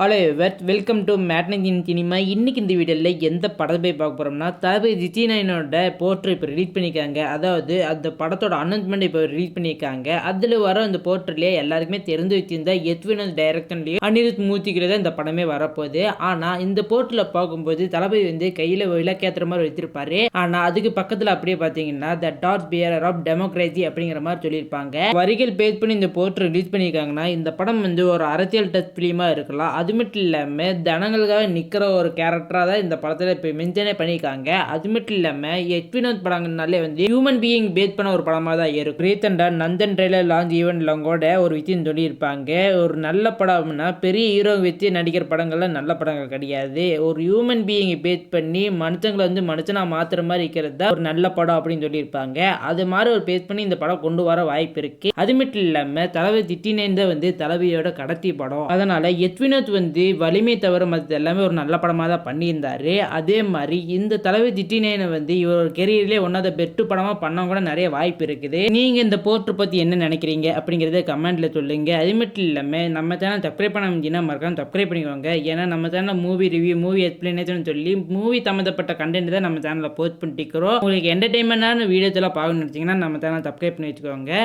Hello we'd welcome to matinee cinema. இன்றைக்கி இந்த வீடியோவில் எந்த படத்தை போய் பார்க்க போகிறோம்னா தளபதி ஜித்தினோட போர்ட்ரு இப்போ ரிலீஸ் பண்ணியிருக்காங்க. அதாவது அந்த படத்தோட அனௌன்ஸ்மெண்ட் இப்போ ரிலீஸ் பண்ணியிருக்காங்க. அதில் வர அந்த போர்ட்ரிலே எல்லாருக்குமே தெரிஞ்சு வச்சிருந்தா எத்வினோஸ் டைரக்ஷன்லேயும் அனிருத் மூர்த்திக்கிறத இந்த படமே வரப்போகுது. ஆனால் இந்த போர்ட்டில் பார்க்கும்போது தளபதி வந்து கையில் விளக்கேற்றுற மாதிரி வச்சிருப்பாரு. ஆனால் அதுக்கு பக்கத்தில் அப்படியே பார்த்தீங்கன்னா the dot pier of democracy அப்படிங்கிற மாதிரி சொல்லியிருப்பாங்க. வரிகள் பேஸ் பண்ணி இந்த போர்ட்ரு ரிலீஸ் பண்ணியிருக்காங்கன்னா இந்த படம் வந்து ஒரு அரசியல் டச் ஃபிலிமாக இருக்கலாம். அது மட்டும் இல்லாமல் தனங்களுக்காக நிற்கிற ஒரு கேரக்டராக தான் இந்த படத்தில் இப்போ மென்ஷனே பண்ணியிருக்காங்க. அது மட்டும் இல்லாமல் எட்வினோத் படங்கள்னாலே வந்து ஹியூமன் பீயிங் பேஸ் பண்ண ஒரு படமாக தான் இருக்கும். ரீசெண்டாக நந்தன் ட்ரெய்லர் லான்ச் ஈவெண்ட்லாம் கூட ஒரு விஷயம் சொல்லியிருப்பாங்க. ஒரு நல்ல படம்னா பெரிய ஹீரோ வச்சு நடிக்கிற படங்கள்லாம் நல்ல படங்கள் கிடையாது. ஒரு ஹியூமன் பீயிங்கை பேஸ் பண்ணி மனுஷங்களை வந்து மனுஷனாக மாற்றுற மாதிரி இருக்கிறது தான் ஒரு நல்ல படம் அப்படின்னு சொல்லியிருப்பாங்க. அது மாதிரி ஒரு பேஸ் பண்ணி இந்த படம் கொண்டு வர வாய்ப்பு இருக்கு. அது மட்டும் இல்லாமல் தலைவர் திட்டினேன் தான் வந்து தலைவியோட கடத்தி படம். அதனால எத்வினோத் வந்து வலிமை தவிர மற்ற எல்லாமே ஒரு நல்ல படமாக தான் பண்ணியிருந்தார். அதே மாதிரி இந்த தலைவர் திட்டினேனை வந்து இவர் கெரியர்லேயே ஒன்றாத பெட்டு படமாக பண்ண கூட நிறைய வாய்ப்பு இருக்குது. நீங்கள் இந்த போஸ்டர் பற்றி என்ன நினைக்கிறீங்க அப்படிங்கிறத கமெண்ட்டில் சொல்லுங்கள் அது மட்டும் இல்லாமல் நம்ம சேனல் சப்ஸ்கிரைப் பண்ண முடிஞ்சுன்னா மறக்காம சப்ஸ்கிரைப் பண்ணிக்கோங்க. ஏன்னா நம்ம channel movie review movie explanation சொல்லி மூவி சம்மந்தப்பட்ட கண்டென்ட் தான் நம்ம சேனலில் போஸ்ட் பண்ணிக்கிறோம் உங்களுக்கு என்டர்டைன்மெண்டான வீடியோஸ்லாம் பார்க்கணும்னு நினச்சிங்கன்னா நம்ம சேனல் சப்ஸ்கிரைப் பண்ணி வச்சுக்கோங்க.